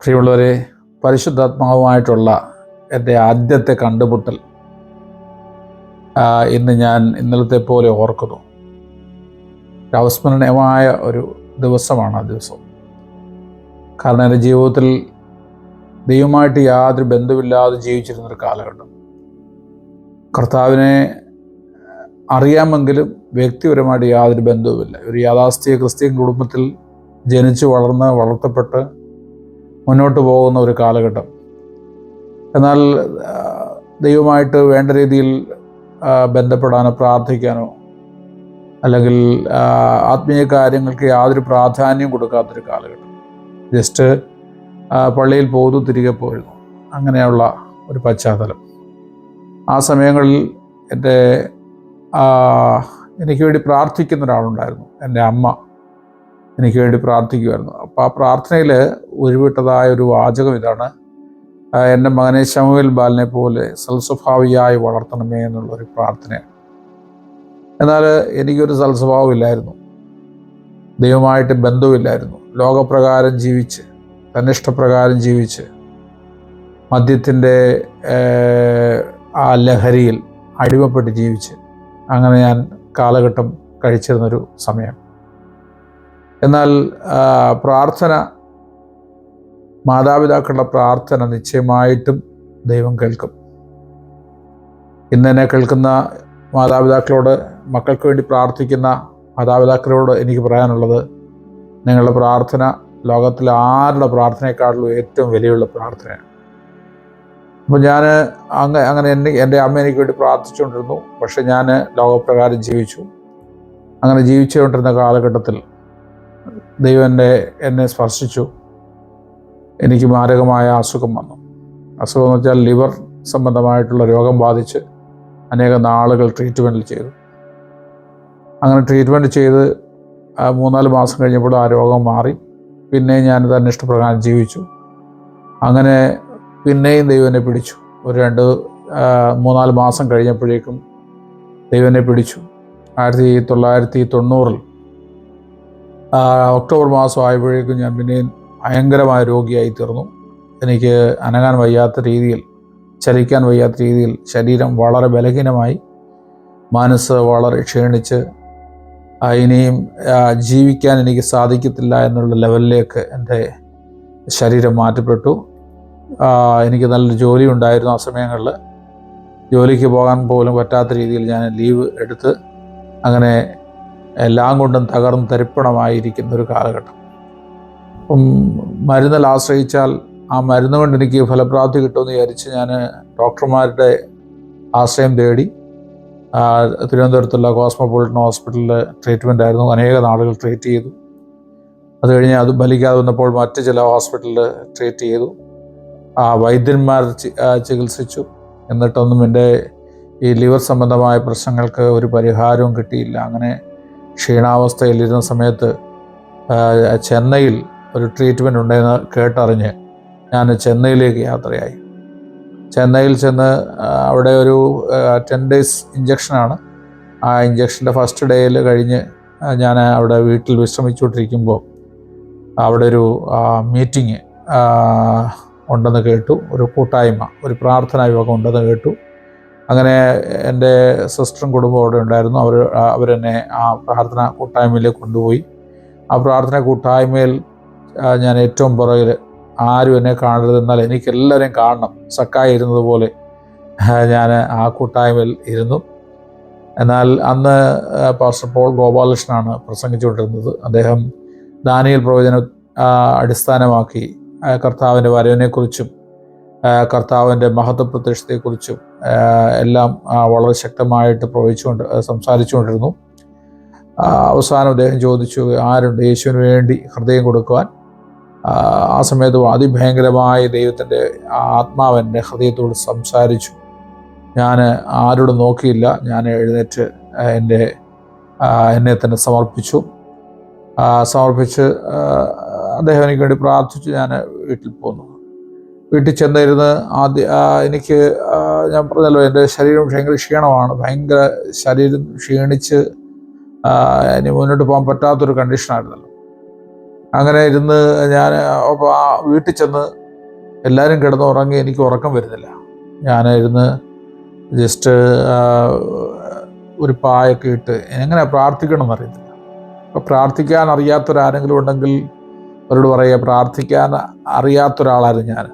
പ്രിയമുള്ളവരെ പരിശുദ്ധാത്മാവുമായിട്ടുള്ള എന്റെ ആദ്യത്തെ കണ്ടുമുട്ടൽ ഇന്ന് ഞാൻ ഇന്നലത്തെ പോലെ ഓർക്കുന്നു. അവസ്മരണീയമായ ഒരു ദിവസമാണ് ആ ദിവസം. കാരണം എന്റെ ജീവിതത്തിൽ ദൈവമായിട്ട് യാതൊരു ബന്ധമില്ലാതെ ജീവിച്ചിരുന്നൊരു കാലഘട്ടം. കർത്താവിനെ അറിയാമെങ്കിലും വ്യക്തിപരമായിട്ട് യാതൊരു ബന്ധവുമില്ല. ഒരു യാഥാസ്ഥിക ക്രിസ്ത്യൻ കുടുംബത്തിൽ ജനിച്ച് വളർന്ന് വളർത്തപ്പെട്ട് മുന്നോട്ട് പോകുന്ന ഒരു കാലഘട്ടം. എന്നാൽ ദൈവമായിട്ട് വേണ്ട രീതിയിൽ ബന്ധപ്പെടാനോ പ്രാർത്ഥിക്കാനോ അല്ലെങ്കിൽ ആത്മീയ കാര്യങ്ങൾക്ക് യാതൊരു പ്രാധാന്യം കൊടുക്കാത്തൊരു കാലഘട്ടം. ജസ്റ്റ് പള്ളിയിൽ പോകുന്നു തിരികെ പോയിരുന്നു അങ്ങനെയുള്ള ഒരു പശ്ചാത്തലം. ആ സമയങ്ങളിൽ എന്റെ എനിക്ക് വേണ്ടി പ്രാർത്ഥിക്കുന്ന ഒരാളുണ്ടായിരുന്നു എന്റെ അമ്മ. എനിക്ക് വേണ്ടി പ്രാർത്ഥിക്കുമായിരുന്നു അപ്പോൾ ആ പ്രാർത്ഥനയിൽ ഉരുവിട്ടതായ ഒരു വാചകം ഇതാണ്. എന്റെ മകനെ ശമുവേൽ ബാലിനെ പോലെ സൽസ്വഭാവിയായി വളർത്തണമേ എന്നുള്ളൊരു പ്രാർത്ഥനയാണ്. എന്നാൽ എനിക്കൊരു സൽസ്വഭാവം ഇല്ലായിരുന്നു ദൈവമായിട്ട് ബന്ധവുമില്ലായിരുന്നു. ലോകപ്രകാരം ജീവിച്ച് തന്നിഷ്ടപ്രകാരം ജീവിച്ച് മദ്യത്തിന്റെ ആ ലഹരിയിൽ അടിമപ്പെട്ട് ജീവിച്ച് അങ്ങനെ ഞാൻ കാലഘട്ടം കഴിച്ചിരുന്നൊരു സമയം. എന്നാൽ പ്രാർത്ഥന മാതാപിതാക്കളുടെ പ്രാർത്ഥന നിശ്ചയമായിട്ടും ദൈവം കേൾക്കും. ഇന്ന് എന്നെ കേൾക്കുന്ന മാതാപിതാക്കളോട് മക്കൾക്ക് വേണ്ടി പ്രാർത്ഥിക്കുന്ന മാതാപിതാക്കളോട് എനിക്ക് പറയാനുള്ളത് നിങ്ങളുടെ പ്രാർത്ഥന ലോകത്തിലെ ആരുടെ പ്രാർത്ഥനയെക്കാളും ഏറ്റവും വിലയുള്ള പ്രാർത്ഥനയാണ്. അപ്പോൾ ഞാൻ അങ്ങ് അങ്ങനെ എന്നെ എന്റെ അമ്മ എനിക്ക് വേണ്ടി പ്രാർത്ഥിച്ചുകൊണ്ടിരുന്നു. പക്ഷെ ഞാൻ ലോകപ്രകാരം ജീവിച്ചു. അങ്ങനെ ജീവിച്ചുകൊണ്ടിരുന്ന കാലഘട്ടത്തിൽ ദൈവം എന്നെ സ്പർശിച്ചു. എനിക്ക് മാരകമായ അസുഖം വന്നു. അസുഖം എന്ന് വെച്ചാൽ ലിവർ സംബന്ധമായിട്ടുള്ള രോഗം ബാധിച്ച് അനേകം നാളുകൾ ട്രീറ്റ്മെന്റ് ചെയ്തു. അങ്ങനെ ട്രീറ്റ്മെന്റ് ചെയ്ത് മൂന്നാൽ മാസം കഴിഞ്ഞപ്പോൾ ആ രോഗം മാറി. പിന്നെ ഞാൻ തന്നെ ഇഷ്ടപ്രകാരം ജീവിച്ചു. അങ്ങനെ പിന്നെയും ദൈവനെ പിടിച്ചു. ഒരു രണ്ട് മൂന്നാൽ മാസം കഴിഞ്ഞപ്പോഴേക്കും ദൈവനെ പിടിച്ചു. ആയിരത്തി തൊള്ളായിരത്തി തൊണ്ണൂറിൽ ഒക്ടോബർ മാസം ആയപ്പോഴേക്കും ഞാൻ പിന്നെയും ഭയങ്കരമായ രോഗിയായി തീർന്നു. എനിക്ക് അനങ്ങാൻ വയ്യാത്ത രീതിയിൽ ചലിക്കാൻ വയ്യാത്ത രീതിയിൽ ശരീരം വളരെ ബലഹീനമായി. മനസ്സ് വളരെ ക്ഷീണിച്ച് ഇനിയും ജീവിക്കാൻ എനിക്ക് സാധിക്കത്തില്ല എന്നുള്ള ലെവലിലേക്ക് എന്റെ ശരീരം മാറ്റപ്പെട്ടു. എനിക്ക് നല്ലൊരു ജോലി ഉണ്ടായിരുന്നു ആ സമയങ്ങളിൽ. ജോലിക്ക് പോകാൻ പോലും പറ്റാത്ത രീതിയിൽ ഞാൻ ലീവ് എടുത്ത് അങ്ങനെ എല്ലാം കൊണ്ടും തകർന്ന് തരിപ്പണമായിരിക്കുന്ന ഒരു കാലഘട്ടം. മരുന്നിൽ ആശ്രയിച്ചാൽ ആ മരുന്ന് കൊണ്ട് എനിക്ക് ഫലപ്രാപ്തി കിട്ടുമെന്ന് വിചാരിച്ച് ഞാൻ ഡോക്ടർമാരുടെ ആശ്രയം തേടി തിരുവനന്തപുരത്തുള്ള കോസ്മോപോളിറ്റൻ ഹോസ്പിറ്റലിൽ ട്രീറ്റ്മെന്റ് ആയിരുന്നു അനേക നാളുകൾ ട്രീറ്റ് ചെയ്തു. അത് കഴിഞ്ഞ് അത് ഫലിക്കാതെ വന്നപ്പോൾ മറ്റ് ചില ഹോസ്പിറ്റലിൽ ട്രീറ്റ് ചെയ്തു. ആ വൈദ്യന്മാർ ചികിത്സിച്ചു. എന്നിട്ടൊന്നും എന്റെ ഈ ലിവർ സംബന്ധമായ പ്രശ്നങ്ങൾക്ക് ഒരു പരിഹാരവും കിട്ടിയില്ല. അങ്ങനെ ക്ഷീണാവസ്ഥയിലിരുന്ന സമയത്ത് ചെന്നൈയിൽ ഒരു ട്രീറ്റ്മെന്റ് ഉണ്ടെന്ന് കേട്ടറിഞ്ഞ് ഞാൻ ചെന്നൈയിലേക്ക് യാത്രയായി. ചെന്നൈയിൽ ചെന്ന് അവിടെ ഒരു ടെൻ ഡേയ്സ് ഇഞ്ചക്ഷനാണ് ആ ഇഞ്ചക്ഷന്റെ ഫസ്റ്റ് ഡേയിൽ കഴിഞ്ഞ് ഞാൻ അവിടെ വീട്ടിൽ വിശ്രമിച്ചുകൊണ്ടിരിക്കുമ്പോൾ അവിടെ ഒരു മീറ്റിംഗ് ഉണ്ടെന്ന് കേട്ടു. ഒരു കൂട്ടായ്മ ഒരു പ്രാർത്ഥനാ യോഗം ഉണ്ടെന്ന് കേട്ടു. അങ്ങനെ എന്റെ സിസ്റ്ററും കുടുംബവും അവിടെ ഉണ്ടായിരുന്നു. അവർ അവരെന്നെ ആ പ്രാർത്ഥന കൂട്ടായ്മയിലേക്ക് കൊണ്ടുപോയി. ആ പ്രാർത്ഥന കൂട്ടായ്മയിൽ ഞാൻ ഏറ്റവും പുറകിൽ ആരും എന്നെ കാണരുത് എന്നാൽ എനിക്ക് എല്ലാവരെയും കാണണം. സക്കായി ഇരുന്നത് പോലെ ഞാൻ ആ കൂട്ടായ്മയിൽ ഇരുന്നു. എന്നാൽ അന്ന് പാസ്റ്റർ പോൾ ഗോപാലകൃഷ്ണനാണ് പ്രസംഗിച്ചുകൊണ്ടിരുന്നത്. അദ്ദേഹം ദാനിയൽ പ്രവചനം അടിസ്ഥാനമാക്കി കർത്താവിന്റെ വരവിനെക്കുറിച്ചും കർത്താവിന്റെ മഹത്വ പ്രത്യക്ഷത്തെക്കുറിച്ചും ആ, എല്ലാം വളരെ ശക്തമായിട്ട് പ്രവഹിച്ചുകൊണ്ട് സംസാരിച്ചുകൊണ്ടിരുന്നു. അവസാനം അദ്ദേഹം ചോദിച്ചു ആരുണ്ട്? യേശുവിന് വേണ്ടി ഹൃദയം കൊടുക്കുവാൻ? ആ, സമയത്ത് അതിഭയങ്കരമായ ദൈവത്തിന്റെ ആത്മാവ് എന്റെ ഹൃദയത്തോട് സംസാരിച്ചു. ഞാൻ ആരോടും നോക്കിയില്ല. ഞാൻ എഴുന്നേറ്റ് എന്റെ എന്നെ തന്നെ സമർപ്പിച്ചു. സമർപ്പിച്ച് അദ്ദേഹം എനിക്ക് വേണ്ടി പ്രാർത്ഥിച്ച്. ഞാൻ വീട്ടിൽ പോന്നു. വീട്ടിൽ ചെന്നിരുന്ന് ആദ്യ എനിക്ക് ഞാൻ പറഞ്ഞല്ലോ എന്റെ ശരീരം ഭയങ്കര ക്ഷീണമാണ്. ഭയങ്കര ശരീരം ക്ഷീണിച്ച് ഇനി മുന്നോട്ട് പോകാൻ പറ്റാത്തൊരു കണ്ടീഷനായിരുന്നല്ലോ അങ്ങനെ ഇരുന്ന് ഞാൻ അപ്പോൾ ആ വീട്ടിൽ ചെന്ന് എല്ലാവരും കിടന്ന് ഉറങ്ങി എനിക്ക് ഉറക്കം വരുന്നില്ല. ഞാൻ ഇരുന്ന് ജസ്റ്റ് ഒരു പായൊക്കെ ഇട്ട് എങ്ങനെ പ്രാർത്ഥിക്കണം എന്നറിയത്തില്ല അപ്പോൾ പ്രാർത്ഥിക്കാൻ അറിയാത്തൊരാരെങ്കിലും ഉണ്ടെങ്കിൽ അവരോട് പറയുക പ്രാർത്ഥിക്കാൻ അറിയാത്തൊരാളായിരുന്നു ഞാൻ.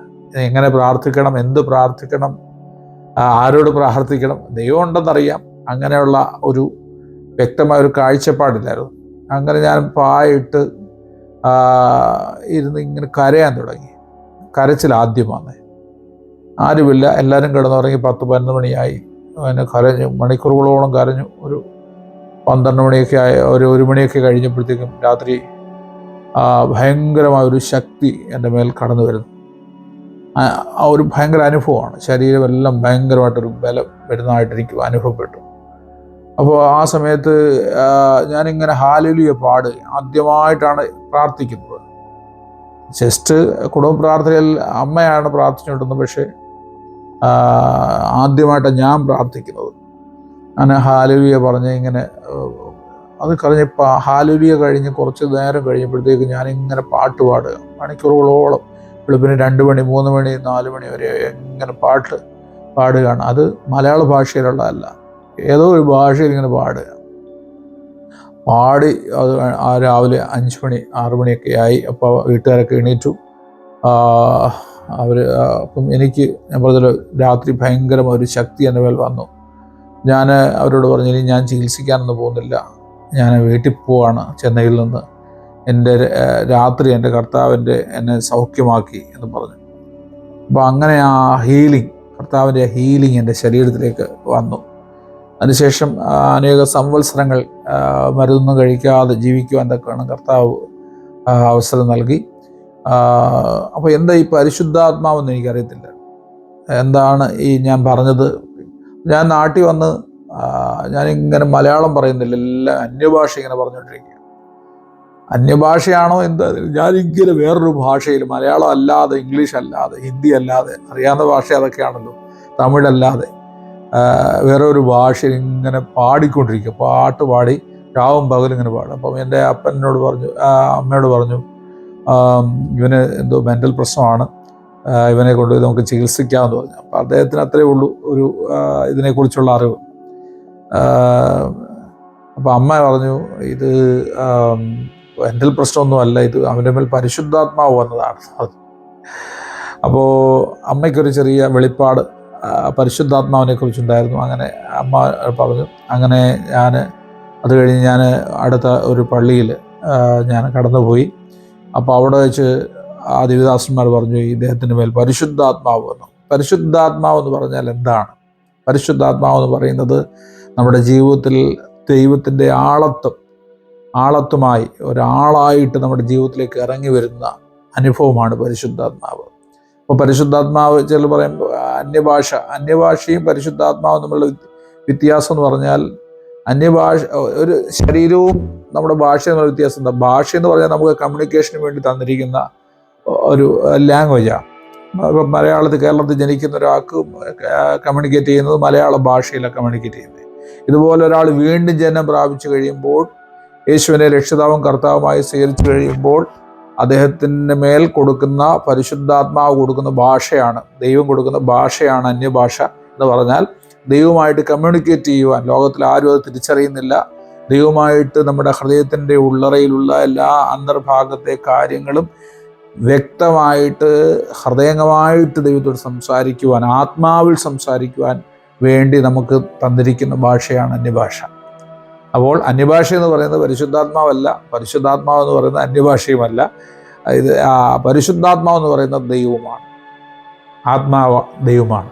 എങ്ങനെ പ്രാർത്ഥിക്കണം എന്ത് പ്രാർത്ഥിക്കണം ആരോട് പ്രാർത്ഥിക്കണം? ദൈവം ഉണ്ടെന്നറിയാം. അങ്ങനെയുള്ള ഒരു വ്യക്തമായ ഒരു കാഴ്ചപ്പാടില്ലായിരുന്നു. അങ്ങനെ ഞാൻ പായിട്ട് ഇരുന്ന് ഇങ്ങനെ കരയാൻ തുടങ്ങി. കരച്ചിൽ ആദ്യമാണ്. ആരുമില്ല. എല്ലാവരും കിടന്നുറങ്ങി പത്ത് പതിനൊന്ന് മണിയായി. അങ്ങനെ കരഞ്ഞു. മണിക്കൂറുകളോളം കരഞ്ഞു. ഒരു പന്ത്രണ്ട് മണിയൊക്കെ ആയ ഒരു ഒരു മണിയൊക്കെ കഴിഞ്ഞപ്പോഴത്തേക്കും രാത്രി ഭയങ്കരമായ ഒരു ശക്തി എന്റെ മേൽ കടന്നു വരുന്നു ഒരു ഭയങ്കര അനുഭവമാണ്. ശരീരമെല്ലാം ഭയങ്കരമായിട്ടൊരു ബലം വരുന്നതായിട്ട് എനിക്ക് അനുഭവപ്പെട്ടു. അപ്പോൾ ആ സമയത്ത് ഞാനിങ്ങനെ ഹാലുലിയ പാട് ആദ്യമായിട്ടാണ് പ്രാർത്ഥിക്കുന്നത്. ജസ്റ്റ് കുടുംബ പ്രാർത്ഥനയിൽ അമ്മയാണ് പ്രാർത്ഥിച്ചുകൊണ്ടിരുന്നത് പക്ഷേ ആദ്യമായിട്ടാണ് ഞാൻ പ്രാർത്ഥിക്കുന്നത്. ഞാൻ ഹാലുലിയ പറഞ്ഞ് ഇങ്ങനെ അത് കഴിഞ്ഞപ്പോൾ ഹാലുലിയ കഴിഞ്ഞ് കുറച്ച് നേരം കഴിഞ്ഞപ്പോഴത്തേക്ക് ഞാനിങ്ങനെ പാട്ട് പാടുക. മണിക്കൂറുകളോളം വെളുപ്പിന് രണ്ട് മണി മൂന്ന് മണി നാല് മണി വരെ ഇങ്ങനെ പാട്ട് പാടുകയാണ്. അത് മലയാള ഭാഷയിലുള്ളതല്ല. ഏതോ ഒരു ഭാഷയിൽ ഇങ്ങനെ പാടുക. പാടി അത് ആ രാവിലെ അഞ്ച് മണി ആറ് മണിയൊക്കെ ആയി. അപ്പോൾ വീട്ടുകാരൊക്കെ എണീറ്റു. അവർ അപ്പം എനിക്ക് ഞാൻ പറഞ്ഞത് രാത്രി ഭയങ്കരമായ ഒരു ശക്തി എന്റെ മേൽ വന്നു. ഞാൻ അവരോട് പറഞ്ഞു ഇനി ഞാൻ ചികിത്സിക്കാനൊന്നും പോകുന്നില്ല. ഞാൻ വീട്ടിൽ പോവാണ് ചെന്നൈയിൽ നിന്ന്. എന്റെ രാത്രി എന്റെ കർത്താവിന്റെ എന്നെ സൗഖ്യമാക്കി എന്ന് പറഞ്ഞു. അപ്പോൾ അങ്ങനെ ആ ഹീലിംഗ് കർത്താവിന്റെ ഹീലിംഗ് എന്റെ ശരീരത്തിലേക്ക് വന്നു. അതിനുശേഷം അനേക സംവത്സരങ്ങൾ മരുന്നും കഴിക്കാതെ ജീവിക്കുവാൻ തക്കാണ് കർത്താവ് അവസരം നൽകി. അപ്പോൾ എന്താ ഈ പരിശുദ്ധാത്മാവെന്ന് എനിക്കറിയത്തില്ല. എന്താണ് ഈ ഞാൻ പറഞ്ഞത്? ഞാൻ നാട്ടിൽ വന്ന് ഞാനിങ്ങനെ മലയാളം പറയുന്നില്ല എല്ലാം അന്യഭാഷ ഇങ്ങനെ പറഞ്ഞുകൊണ്ടിരിക്കുക അന്യഭാഷയാണോ എന്താ? ഞാനിങ്ങനെ വേറൊരു ഭാഷയിൽ മലയാളം അല്ലാതെ ഇംഗ്ലീഷ് അല്ലാതെ ഹിന്ദി അല്ലാതെ അറിയാവുന്ന ഭാഷ അതൊക്കെയാണല്ലോ തമിഴല്ലാതെ. വേറെ ഒരു ഭാഷയിൽ ഇങ്ങനെ പാടിക്കൊണ്ടിരിക്കുക. പാട്ട് പാടി രാവും പകലും ഇങ്ങനെ പാടും. അപ്പം എന്റെ അപ്പനോട് പറഞ്ഞു അമ്മയോട് പറഞ്ഞു ഇവന് എന്തോ മെന്റൽ പ്രശ്നമാണ്. ഇവനെ കൊണ്ട് നമുക്ക് ചികിത്സിക്കാമെന്ന് പറഞ്ഞു. അപ്പം അദ്ദേഹത്തിന് അത്രയേ ഉള്ളൂ ഒരു ഇതിനെക്കുറിച്ചുള്ള അറിവ്. അപ്പോൾ അമ്മ പറഞ്ഞു ഇത് മെന്റൽ പ്രശ്നമൊന്നുമല്ല ഇത് അവന്റെ മേൽ പരിശുദ്ധാത്മാവ് വന്നതാണ്. അപ്പോൾ അമ്മയ്ക്കൊരു ചെറിയ വെളിപ്പാട് പരിശുദ്ധാത്മാവിനെ കുറിച്ചുണ്ടായിരുന്നു അങ്ങനെ അമ്മ പറഞ്ഞു അങ്ങനെ ഞാൻ അത് കഴിഞ്ഞ് ഞാൻ അടുത്ത ഒരു പള്ളിയിൽ ഞാൻ കടന്നുപോയി. അപ്പോൾ അവിടെ വെച്ച് ആ ദിവദാസന്മാർ പറഞ്ഞു ഇദ്ദേഹത്തിന്റെ മേൽ പരിശുദ്ധാത്മാവ് വന്നു. പരിശുദ്ധാത്മാവ് എന്ന് പറഞ്ഞാൽ എന്താണ്? പരിശുദ്ധാത്മാവ് എന്ന് പറയുന്നത് നമ്മുടെ ജീവിതത്തിൽ ദൈവത്തിന്റെ ആളത്വം ആളത്വമായി ഒരാളായിട്ട് നമ്മുടെ ജീവിതത്തിലേക്ക് ഇറങ്ങി വരുന്ന അനുഭവമാണ് പരിശുദ്ധാത്മാവ്. അപ്പോൾ പരിശുദ്ധാത്മാവ് ചില പറയും അന്യഭാഷ അന്യഭാഷയും പരിശുദ്ധാത്മാവും തമ്മിലുള്ള വ്യത്യാസം എന്ന് പറഞ്ഞാൽ അന്യഭാഷ ഒരു ശരീരവും നമ്മുടെ ഭാഷ എന്നുള്ള വ്യത്യാസം എന്താ? ഭാഷ എന്ന് പറഞ്ഞാൽ നമുക്ക് കമ്മ്യൂണിക്കേഷന് വേണ്ടി തന്നിരിക്കുന്ന ഒരു ലാംഗ്വേജാണ് ഇപ്പം മലയാളത്തിൽ കേരളത്തിൽ ജനിക്കുന്ന ഒരാൾക്ക് കമ്മ്യൂണിക്കേറ്റ് ചെയ്യുന്നത് മലയാള ഭാഷയിലാണ് കമ്മ്യൂണിക്കേറ്റ് ചെയ്യുന്നത്. ഇതുപോലെ ഒരാൾ വീണ്ടും ജനം പ്രാപിച്ചു കഴിയുമ്പോൾ യേശുവിനെ രക്ഷിതാവും കർത്താവുമായി സ്വീകരിച്ചു കഴിയുമ്പോൾ അദ്ദേഹത്തിന്റെ മേൽ കൊടുക്കുന്ന പരിശുദ്ധാത്മാവ് കൊടുക്കുന്ന ഭാഷയാണ് ദൈവം കൊടുക്കുന്ന ഭാഷയാണ് അന്യഭാഷ എന്ന് പറഞ്ഞാൽ ദൈവമായിട്ട് കമ്മ്യൂണിക്കേറ്റ് ചെയ്യുവാൻ ലോകത്തിൽ ആരും അത് തിരിച്ചറിയുന്നില്ല. ദൈവമായിട്ട് നമ്മുടെ ഹൃദയത്തിന്റെ ഉള്ളറയിലുള്ള എല്ലാ അന്തർഭാഗത്തെ കാര്യങ്ങളും വ്യക്തമായിട്ട് ഹൃദയംഗമായിട്ട് ദൈവത്തോട് സംസാരിക്കുവാൻ ആത്മാവിൽ സംസാരിക്കുവാൻ വേണ്ടി നമുക്ക് തന്നിരിക്കുന്ന ഭാഷയാണ് അന്യഭാഷ. അപ്പോൾ അന്യഭാഷ എന്ന് പറയുന്നത് പരിശുദ്ധാത്മാവല്ല പരിശുദ്ധാത്മാവ് എന്ന് പറയുന്നത് അന്യഭാഷയുമല്ല. ഇത് പരിശുദ്ധാത്മാവ് എന്ന് പറയുന്നത് ദൈവമാണ് ആത്മാവ് ദൈവമാണ്.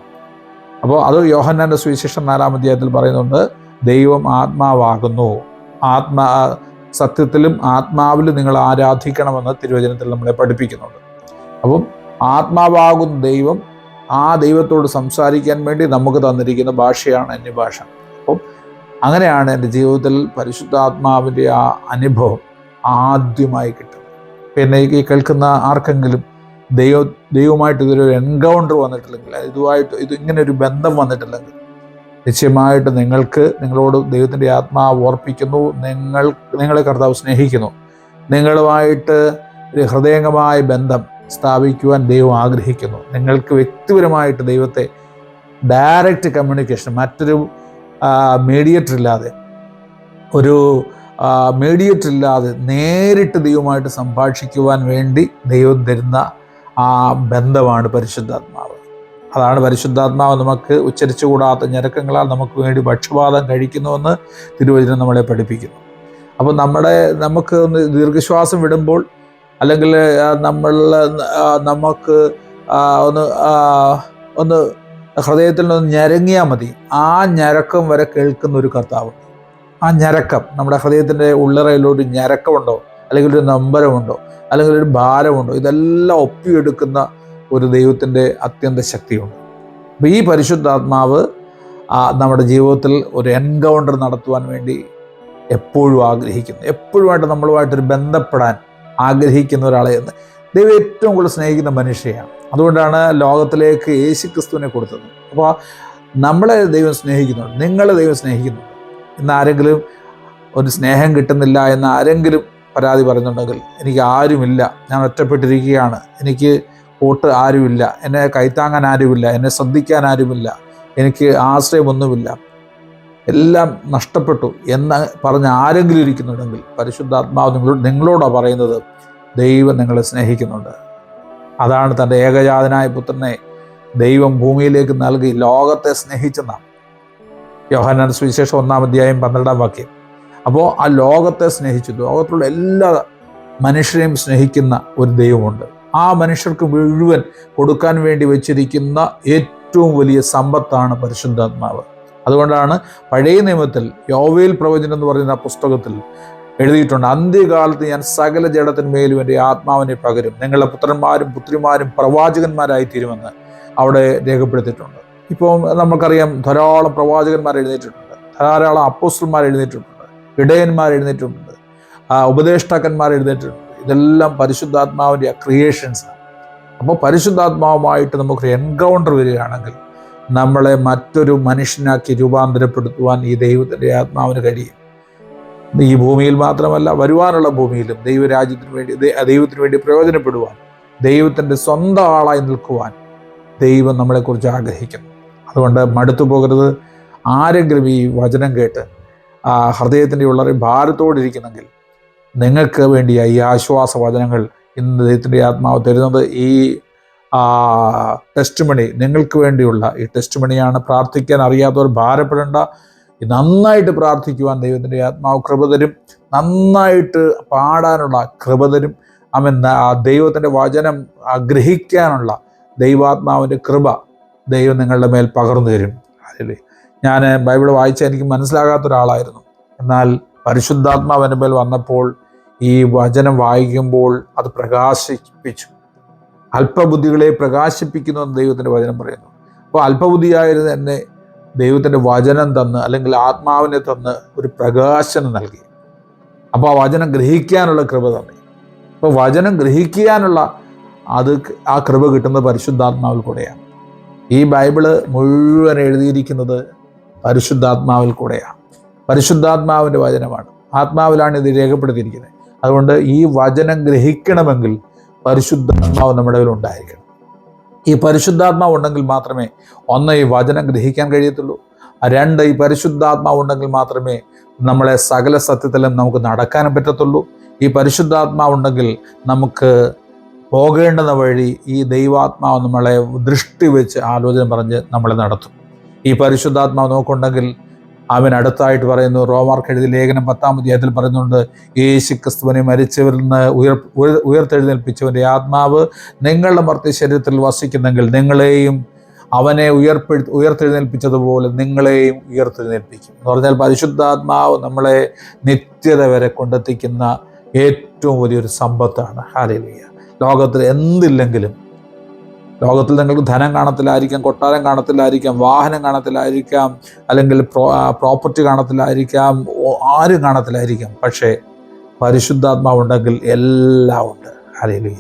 അപ്പോൾ അത് യോഹന്നാന്റെ സുവിശേഷം നാലാം അധ്യായത്തിൽ പറയുന്നുണ്ട് ദൈവം ആത്മാവാകുന്നു. ആത്മാ സത്യത്തിലും ആത്മാവിലും നിങ്ങൾ ആരാധിക്കണമെന്ന് തിരുവചനത്തിൽ നമ്മളെ പഠിപ്പിക്കുന്നുണ്ട്. അപ്പം ആത്മാവാകുന്ന ദൈവം ആ ദൈവത്തോട് സംസാരിക്കാൻ വേണ്ടി നമുക്ക് തന്നിരിക്കുന്ന ഭാഷയാണ് അന്യഭാഷ. അങ്ങനെയാണ് എന്റെ ജീവിതത്തിൽ പരിശുദ്ധാത്മാവിന്റെ ആ അനുഭവം ആദ്യമായി കിട്ടുന്നത്. പിന്നെ ഈ കേൾക്കുന്ന ആർക്കെങ്കിലും ദൈവ ദൈവമായിട്ട് ഇതൊരു എൻകൗണ്ടർ വന്നിട്ടില്ലെങ്കിൽ ഇതുമായിട്ട് ഇത് ഇങ്ങനെ ഒരു ബന്ധം വന്നിട്ടില്ലെങ്കിൽ നിശ്ചയമായിട്ട് നിങ്ങൾക്ക് നിങ്ങളോട് ദൈവത്തിന്റെ ആത്മാവ് ഓർപ്പിക്കുന്നു നിങ്ങൾ നിങ്ങളെ കർത്താവ് സ്നേഹിക്കുന്നു. നിങ്ങളുമായിട്ട് ഒരു ഹൃദയംഗമായ ബന്ധം സ്ഥാപിക്കുവാൻ ദൈവം ആഗ്രഹിക്കുന്നു. നിങ്ങൾക്ക് വ്യക്തിപരമായിട്ട് ദൈവത്തെ ഡയറക്റ്റ് കമ്മ്യൂണിക്കേഷൻ മറ്റൊരു മീഡിയേറ്റർ ഇല്ലാതെ ഒരു മീഡിയേറ്റർ ഇല്ലാതെ നേരിട്ട് ദൈവമായിട്ട് സംഭാഷിക്കുവാൻ വേണ്ടി ദൈവം തരുന്ന ആ ബന്ധമാണ് പരിശുദ്ധാത്മാവ്. അതാണ് പരിശുദ്ധാത്മാവ് നമുക്ക് ഉച്ചരിച്ചുകൂടാത്ത ഞരക്കങ്ങളാൽ നമുക്ക് വേണ്ടി പക്ഷപാതം കഴിക്കുന്നുവെന്ന് തിരുവചനം നമ്മളെ പഠിപ്പിക്കുന്നു. അപ്പോൾ നമ്മുടെ നമുക്ക് ദീർഘശ്വാസം വിടുമ്പോൾ അല്ലെങ്കിൽ നമ്മൾ നമുക്ക് ഒന്ന് ഒന്ന് ഹൃദയത്തിൽ നിന്ന് ഞരങ്ങിയാൽ മതി. ആ ഞരക്കം വരെ കേൾക്കുന്ന ഒരു കർത്താവ്. ആ ഞരക്കം നമ്മുടെ ഹൃദയത്തിന്റെ ഉള്ളറയിലൊരു ഞരക്കമുണ്ടോ? അല്ലെങ്കിൽ ഒരു നമ്പരമുണ്ടോ? അല്ലെങ്കിൽ ഒരു ഭാരമുണ്ടോ? ഇതെല്ലാം ഒപ്പിയെടുക്കുന്ന ഒരു ദൈവത്തിന്റെ അത്യന്ത ശക്തിയുണ്ട്. അപ്പോൾ ഈ പരിശുദ്ധാത്മാവ് നമ്മുടെ ജീവിതത്തിൽ ഒരു എൻകൗണ്ടർ നടത്തുവാൻ വേണ്ടി എപ്പോഴും ആഗ്രഹിക്കുന്നു. എപ്പോഴുമായിട്ട് നമ്മളുമായിട്ടൊരു ബന്ധപ്പെടാൻ ആഗ്രഹിക്കുന്ന ഒരാളെ ദൈവം ഏറ്റവും കൂടുതൽ സ്നേഹിക്കുന്ന മനുഷ്യയാണ്. അതുകൊണ്ടാണ് ലോകത്തിലേക്ക് യേശു ക്രിസ്തുവിനെ കൊടുത്തത്. അപ്പോൾ നമ്മളെ ദൈവം സ്നേഹിക്കുന്നുണ്ട്. നിങ്ങളെ ദൈവം സ്നേഹിക്കുന്നുണ്ട്. ഇന്ന് ആരെങ്കിലും ഒരു സ്നേഹം കിട്ടുന്നില്ല എന്ന് ആരെങ്കിലും പരാതി പറയുന്നുണ്ടെങ്കിൽ എനിക്ക് ആരുമില്ല. ഞാൻ ഒറ്റപ്പെട്ടിരിക്കുകയാണ്. എനിക്ക് കൂട്ട് ആരുമില്ല. എന്നെ കൈത്താങ്ങാൻ ആരുമില്ല. എന്നെ ശ്രദ്ധിക്കാൻ ആരുമില്ല. എനിക്ക് ആശ്രയമൊന്നുമില്ല. എല്ലാം നഷ്ടപ്പെട്ടു എന്ന് പറഞ്ഞ് ആരെങ്കിലും ഇരിക്കുന്നുണ്ടെങ്കിൽ പരിശുദ്ധാത്മാവ് നിങ്ങളോട് നിങ്ങളോടാണ് പറയുന്നത് ദൈവം നിങ്ങളെ സ്നേഹിക്കുന്നുണ്ട്. അതാണ് തന്റെ ഏകജാതനായ പുത്രനെ ദൈവം ഭൂമിയിലേക്ക് നൽകി ലോകത്തെ സ്നേഹിച്ചെന്നാണ് യോഹനാൻ സുവിശേഷം ഒന്നാം അധ്യായം പന്ത്രണ്ടാം വാക്യം. അപ്പോൾ ആ ലോകത്തെ സ്നേഹിച്ചു. ലോകത്തിലുള്ള എല്ലാ മനുഷ്യരെയും സ്നേഹിക്കുന്ന ഒരു ദൈവമുണ്ട്. ആ മനുഷ്യർക്ക് മുഴുവൻ കൊടുക്കാൻ വേണ്ടി വെച്ചിരിക്കുന്ന ഏറ്റവും വലിയ സമ്പത്താണ് പരിശുദ്ധാത്മാവ്. അതുകൊണ്ടാണ് പഴയ നിയമത്തിൽ യോവേൽ പ്രവചനം എന്ന് പറയുന്ന പുസ്തകത്തിൽ എഴുതിയിട്ടുണ്ട് അന്ത്യകാലത്ത് ഞാൻ സകല ജഡത്തിന്മേലും എന്റെ ആത്മാവിനെ പകരും. നിങ്ങളുടെ പുത്രന്മാരും പുത്രിമാരും പ്രവാചകന്മാരായി തീരുമെന്ന് അവിടെ രേഖപ്പെടുത്തിയിട്ടുണ്ട്. ഇപ്പോൾ നമുക്കറിയാം ധാരാളം പ്രവാചകന്മാർ എഴുന്നേറ്റിട്ടുണ്ട് ധാരാളം അപ്പോസ്റ്റർമാർ എഴുന്നേറ്റിട്ടുണ്ട് ഇടയന്മാർ എഴുന്നേറ്റിട്ടുണ്ട് ഉപദേഷ്ടാക്കന്മാർ എഴുന്നേറ്റിട്ടുണ്ട് ഇതെല്ലാം പരിശുദ്ധാത്മാവിന്റെ ക്രിയേഷൻസ് അപ്പോൾ പരിശുദ്ധാത്മാവുമായിട്ട് നമുക്കൊരു എൻകൗണ്ടർ വരികയാണെങ്കിൽ നമ്മളെ മറ്റൊരു മനുഷ്യനാക്കി രൂപാന്തരപ്പെടുത്തുവാൻ ഈ ദൈവത്തിന്റെ ആത്മാവിന് കഴിയും. ഈ ഭൂമിയിൽ മാത്രമല്ല വരുവാനുള്ള ഭൂമിയിലും ദൈവരാജ്യത്തിന് വേണ്ടി ദൈവത്തിന് വേണ്ടി പ്രയോജനപ്പെടുവാൻ ദൈവത്തിന്റെ സ്വന്തം ആളായി നിൽക്കുവാൻ ദൈവം നമ്മളെക്കുറിച്ച് ആഗ്രഹിക്കുന്നു. അതുകൊണ്ട് മടുത്തു പോകരുത്. ആരെങ്കിലും ഈ വചനം കേട്ട് ആ ഹൃദയത്തിന്റെ ഉള്ളറി ഭാരത്തോടിരിക്കുന്നെങ്കിൽ നിങ്ങൾക്ക് വേണ്ടിയ ഈ ആശ്വാസ വചനങ്ങൾ ഇന്ന് ദൈവത്തിന്റെ ആത്മാവ് തരുന്നത്. ഈ ടെസ്റ്റ് മണി നിങ്ങൾക്ക് വേണ്ടിയുള്ള ഈ ടെസ്റ്റ് മണിയാണ് പ്രാർത്ഥിക്കാൻ അറിയാത്തവർ ഭാരപ്പെടേണ്ട. നന്നായിട്ട് പ്രാർത്ഥിക്കുവാൻ ദൈവത്തിന്റെ ആത്മാവ് കൃപ തരും. നന്നായിട്ട് പാടാനുള്ള കൃപ തരും. അവൻ ദൈവത്തിന്റെ വചനം ഗ്രഹിക്കാനുള്ള ദൈവാത്മാവിന്റെ കൃപ ദൈവം നിങ്ങളുടെ മേൽ പകർന്നു തരും. അല്ലേ ഞാൻ ബൈബിൾ വായിച്ച എനിക്ക് മനസ്സിലാകാത്ത ഒരാളായിരുന്നു. എന്നാൽ പരിശുദ്ധാത്മാവ് എന്റെ മേൽ വന്നപ്പോൾ ഈ വചനം വായിക്കുമ്പോൾ അത് പ്രകാശിപ്പിച്ചു. അല്പബുദ്ധികളെ പ്രകാശിപ്പിക്കുന്നു എന്ന് ദൈവത്തിന്റെ വചനം പറയുന്നു. അപ്പോൾ അല്പബുദ്ധിയായിരുന്നു എന്നെ ദൈവത്തിന്റെ വചനം തന്ന് അല്ലെങ്കിൽ ആത്മാവിനെ തന്ന് ഒരു പ്രകാശനം നൽകി. അപ്പോൾ ആ വചനം ഗ്രഹിക്കാനുള്ള കൃപ തന്നെ. അപ്പോൾ വചനം ഗ്രഹിക്കാനുള്ള അത് ആ കൃപ കിട്ടുന്നത് പരിശുദ്ധാത്മാവിൽ കൂടെയാണ്. ഈ ബൈബിൾ മുഴുവൻ എഴുതിയിരിക്കുന്നത് പരിശുദ്ധാത്മാവിൽ കൂടെയാണ്. പരിശുദ്ധാത്മാവിന്റെ വചനമാണ്. ആത്മാവിലാണ് ഇത് രേഖപ്പെടുത്തിയിരിക്കുന്നത്. അതുകൊണ്ട് ഈ വചനം ഗ്രഹിക്കണമെങ്കിൽ പരിശുദ്ധാത്മാവ് നമ്മുടെ ഉണ്ടായിരിക്കണം. ഈ പരിശുദ്ധാത്മാവ് ഉണ്ടെങ്കിൽ മാത്രമേ ഒന്ന് ഈ വചനം ഗ്രഹിക്കാൻ കഴിയത്തുള്ളൂ. രണ്ട് ഈ പരിശുദ്ധാത്മാവ് ഉണ്ടെങ്കിൽ മാത്രമേ നമ്മളെ സകല സത്യത്തിലും നമുക്ക് നടക്കാനും പറ്റത്തുള്ളൂ. ഈ പരിശുദ്ധാത്മാവ് ഉണ്ടെങ്കിൽ നമുക്ക് പോകേണ്ടുന്ന വഴി ഈ ദൈവാത്മാവ് നമ്മളെ ദൃഷ്ടി വെച്ച് ആലോചന പറഞ്ഞ് നമ്മളെ നടത്തും. ഈ പരിശുദ്ധാത്മാവ് നോക്കുണ്ടെങ്കിൽ അവൻ അടുത്തായിട്ട് പറയുന്നു റോമാർക്ക് എഴുതി ലേഖനം പത്താം അധ്യായത്തിൽ പറയുന്നുണ്ട് യേശു ക്രിസ്തുവിനെ മരിച്ചവരിൽ നിന്ന് ഉയർ ഉയർത്തെഴുന്നേൽപ്പിച്ചവന്റെ ആത്മാവ് നിങ്ങളുടെ മർത്തി ശരീരത്തിൽ വസിക്കുന്നെങ്കിൽ നിങ്ങളെയും അവനെ ഉയർപ്പെടു ഉയർത്തെഴുന്നേൽപ്പിച്ചതുപോലെ നിങ്ങളെയും ഉയർത്തെഴുന്നേൽപ്പിക്കും. എന്ന് പറഞ്ഞാൽ പരിശുദ്ധാത്മാവ് നമ്മളെ നിത്യത വരെ കൊണ്ടെത്തിക്കുന്ന ഏറ്റവും വലിയൊരു സമ്പത്താണ്. ഹാലിലിയ. ലോകത്തിൽ എന്തില്ലെങ്കിലും ലോകത്തിൽ നിങ്ങൾക്ക് ധനം കാണത്തില്ലായിരിക്കാം കൊട്ടാരം കാണത്തില്ലായിരിക്കാം വാഹനം കാണത്തില്ലായിരിക്കാം അല്ലെങ്കിൽ പ്രോപ്പർട്ടി കാണത്തില്ലായിരിക്കാം ആരും കാണത്തില്ലായിരിക്കാം. പക്ഷേ പരിശുദ്ധാത്മാവുണ്ടെങ്കിൽ എല്ലാം ഉണ്ട്. അറിയില്ല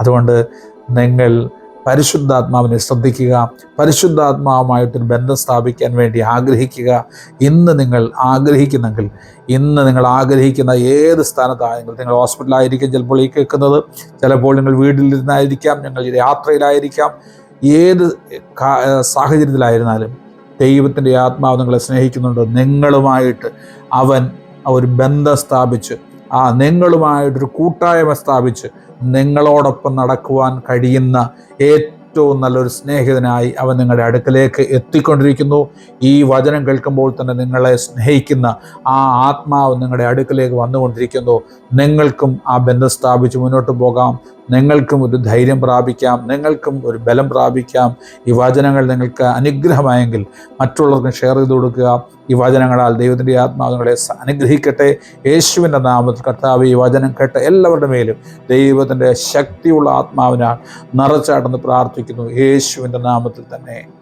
അതുകൊണ്ട് നിങ്ങൾ പരിശുദ്ധാത്മാവിനെ ശ്രദ്ധിക്കുക പരിശുദ്ധാത്മാവുമായിട്ടൊരു ബന്ധം സ്ഥാപിക്കാൻ വേണ്ടി ആഗ്രഹിക്കുക. ഇന്ന് നിങ്ങൾ ആഗ്രഹിക്കുന്നെങ്കിൽ ഇന്ന് നിങ്ങൾ ആഗ്രഹിക്കുന്ന ഏത് സ്ഥാനത്താണെങ്കിൽ നിങ്ങൾ? ഹോസ്പിറ്റലായിരിക്കും ചിലപ്പോൾ ഈ കേൾക്കുന്നത്. ചിലപ്പോൾ നിങ്ങൾ വീട്ടിലിരുന്നായിരിക്കാം ഞങ്ങൾ യാത്രയിലായിരിക്കാം. ഏത് സാഹചര്യത്തിലായിരുന്നാലും ദൈവത്തിന്റെ ആത്മാവ് നിങ്ങളെ സ്നേഹിക്കുന്നുണ്ട്. നിങ്ങളുമായിട്ട് അവൻ ഒരു ബന്ധം സ്ഥാപിച്ച് ആ നിങ്ങളുമായിട്ടൊരു കൂട്ടായ്മ സ്ഥാപിച്ച് നിങ്ങളോടൊപ്പം നടക്കുവാൻ കഴിയുന്ന ഏറ്റവും നല്ലൊരു സ്നേഹിതനായി അവൻ നിങ്ങളുടെ അടുക്കലേക്ക് എത്തിക്കൊണ്ടിരിക്കുന്നു. ഈ വചനം കേൾക്കുമ്പോൾ തന്നെ നിങ്ങളെ സ്നേഹിക്കുന്ന ആ ആത്മാവ് നിങ്ങളുടെ അടുക്കലേക്ക് വന്നുകൊണ്ടിരിക്കുന്നു. നിങ്ങൾക്കും ആ ബന്ധം സ്ഥാപിച്ച് മുന്നോട്ട് പോകാം. നിങ്ങൾക്കും ഒരു ധൈര്യം പ്രാപിക്കാം നിങ്ങൾക്കും ഒരു ബലം പ്രാപിക്കാം. ഈ വചനങ്ങൾ നിങ്ങൾക്ക് അനുഗ്രഹമായെങ്കിൽ മറ്റുള്ളവർക്ക് ഷെയർ ചെയ്ത് കൊടുക്കുക. ഈ വചനങ്ങളാൽ ദൈവത്തിന്റെ ആത്മാവ് നിങ്ങളെ അനുഗ്രഹിക്കട്ടെ. യേശുവിന്റെ നാമത്തിൽ കർത്താവ് ഈ വചനം കേട്ട എല്ലാവരുടെ മേലും ദൈവത്തിന്റെ ശക്തിയുള്ള ആത്മാവിനാൽ നിറച്ചാട്ടെന്ന് പ്രാർത്ഥിക്കുന്നു. യേശുവിന്റെ നാമത്തിൽ തന്നെ.